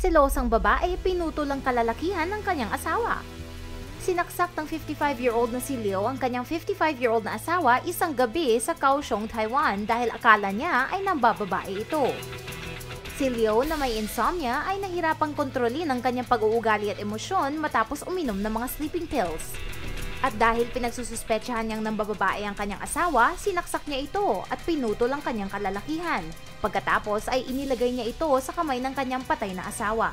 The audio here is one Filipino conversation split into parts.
Selosang babae pinuto lang kalalakihan ng kanyang asawa. Sinaksak ng 55-year-old na si Leo ang kanyang 55-year-old na asawa isang gabi sa Kaohsiung, Taiwan dahil akala niya ay nambababae ito. Si Leo na may insomnia ay nahirapang kontrolin ang kanyang pag-uugali at emosyon matapos uminom ng mga sleeping pills. At dahil pinagsususpetsyahan niyang nambababae ang kanyang asawa, sinaksak niya ito at pinutol ang kanyang kalalakihan. Pagkatapos ay inilagay niya ito sa kamay ng kanyang patay na asawa.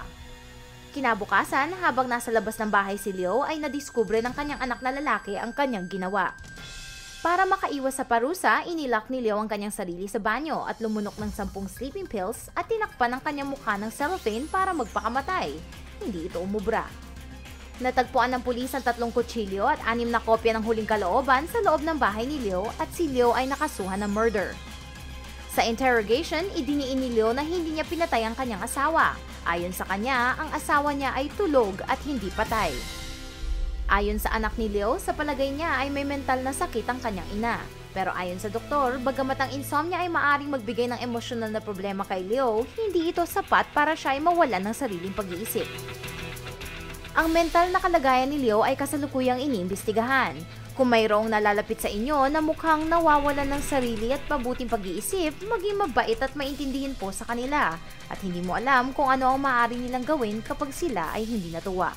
Kinabukasan, habang nasa labas ng bahay si Leo ay nadiskubre ng kanyang anak na lalaki ang kanyang ginawa. Para makaiwas sa parusa, inilak ni Leo ang kanyang sarili sa banyo at lumunok ng sampung sleeping pills at tinakpan ang kanyang mukha ng cellophane para magpakamatay. Hindi ito umubra. Natagpuan ng pulis ang tatlong kutsilyo at anim na kopya ng huling kalooban sa loob ng bahay ni Leo at si Leo ay nakasuhan ng murder. Sa interrogation, idiniin ni Leo na hindi niya pinatay ang kanyang asawa. Ayon sa kanya, ang asawa niya ay tulog at hindi patay. Ayon sa anak ni Leo, sa palagay niya ay may mental na sakit ang kanyang ina. Pero ayon sa doktor, bagamat ang insomnia ay maaring magbigay ng emosyonal na problema kay Leo, hindi ito sapat para siya ay mawalan ng sariling pag-iisip. Ang mental na kalagayan ni Leo ay kasalukuyang iniimbestigahan. Kung mayroong nalalapit sa inyo na mukhang nawawalan ng sarili at mabuting pag-iisip, maging mabait at maintindihin po sa kanila. At hindi mo alam kung ano ang maaari nilang gawin kapag sila ay hindi natuwa.